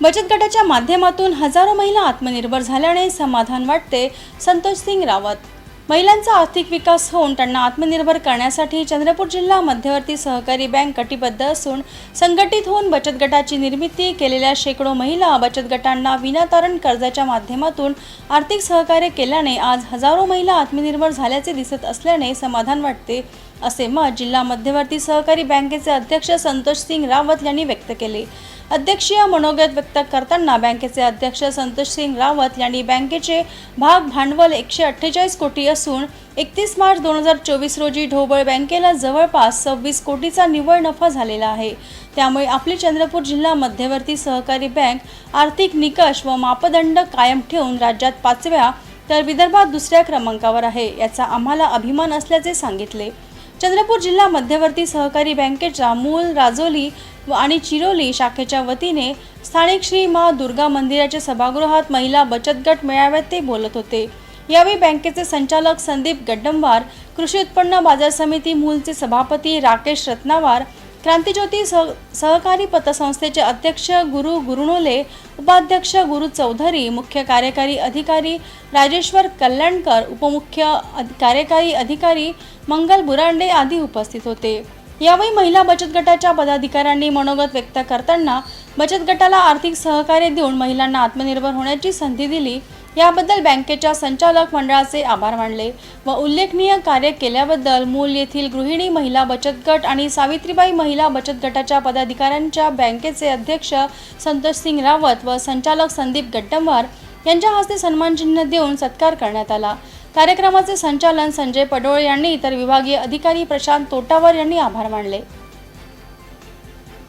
बचत गटाच्या माध्यमातून हजारो महिला आत्मनिर्भर झाल्याने समाधान वाटते संतोष सिंग रावत. महिलांचा आर्थिक विकास होऊन त्यांना आत्मनिर्भर करण्यासाठी चंद्रपूर जिल्हा मध्यवर्ती सहकारी बँक कटिबद्ध असून संघटित होऊन बचत गटाची निर्मिती केलेल्या शेकडो महिला बचत गटांना विनातारण कर्जाच्या माध्यमातून आर्थिक सहकार्य केल्याने आज हजारो महिला आत्मनिर्भर झाल्याचे दिसत असल्याने समाधान वाटते. असे मत जिल्हा मध्यवर्ती सहकारी बँकेचे अध्यक्ष संतोष सिंग रावत यांनी व्यक्त केले. अध्यक्षीय मनोगत व्यक्त करताना बँकेचे अध्यक्ष संतोष सिंग रावत यांनी बँकेचे भाग भांडवल एकशे अठ्ठेचाळीस कोटी असून एकतीस मार्च दोन हजार चोवीस रोजी ढोबळ बँकेला जवळपास सव्वीस कोटीचा निव्वळ नफा झालेला आहे. त्यामुळे आपली चंद्रपूर जिल्हा मध्यवर्ती सहकारी बँक आर्थिक निकष व मापदंड कायम ठेवून राज्यात पाचव्या तर विदर्भात दुसऱ्या क्रमांकावर आहे याचा आम्हाला अभिमान असल्याचे सांगितले. चंद्रपूर जिल्हा मध्यवर्ती सहकारी बँकेच्या मूल राजोली व आणि चिरोली शाखेच्या वतीने स्थानिक श्री मा दुर्गा मंदिराच्या सभागृहात महिला बचत गट मेळाव्यात ते बोलत होते. यावेळी बँकेचे संचालक संदीप गड्डंबार कृषी उत्पन्न बाजार समिती मूलचे सभापती राकेश रत्नावार क्रांतीज्योती सह सहकारी पतसंस्थेचे अध्यक्ष गुरु गुरुणोले उपाध्यक्ष गुरु चौधरी मुख्य कार्यकारी अधिकारी राजेश्वर कल्याणकर उपमुख्य कार्यकारी अधिकारी मंगल बुरांडे आदी उपस्थित होते. यावेळी महिला बचत गटाच्या पदाधिकाऱ्यांनी मनोगत व्यक्त करताना बचत गटाला आर्थिक सहकार्य देऊन महिलांना आत्मनिर्भर होण्याची संधी दिली. याबद्दल बँकेच्या संचालक मंडळाचे आभार मानले व उल्लेखनीय कार्य केल्याबद्दल मूल येथील गृहिणी महिला बचत गट आणि सावित्रीबाई महिला बचत गटाच्या पदाधिकाऱ्यांच्या बँकेचे अध्यक्ष संतोष सिंग रावत व संचालक संदीप गड्डंवार यांच्या हस्ते सन्मानचिन्ह देऊन सत्कार करण्यात आला. कार्यक्रमाचे संचालन संजय पडोळे यांनी तर विभागीय अधिकारी प्रशांत तोटावर यांनी आभार मानले.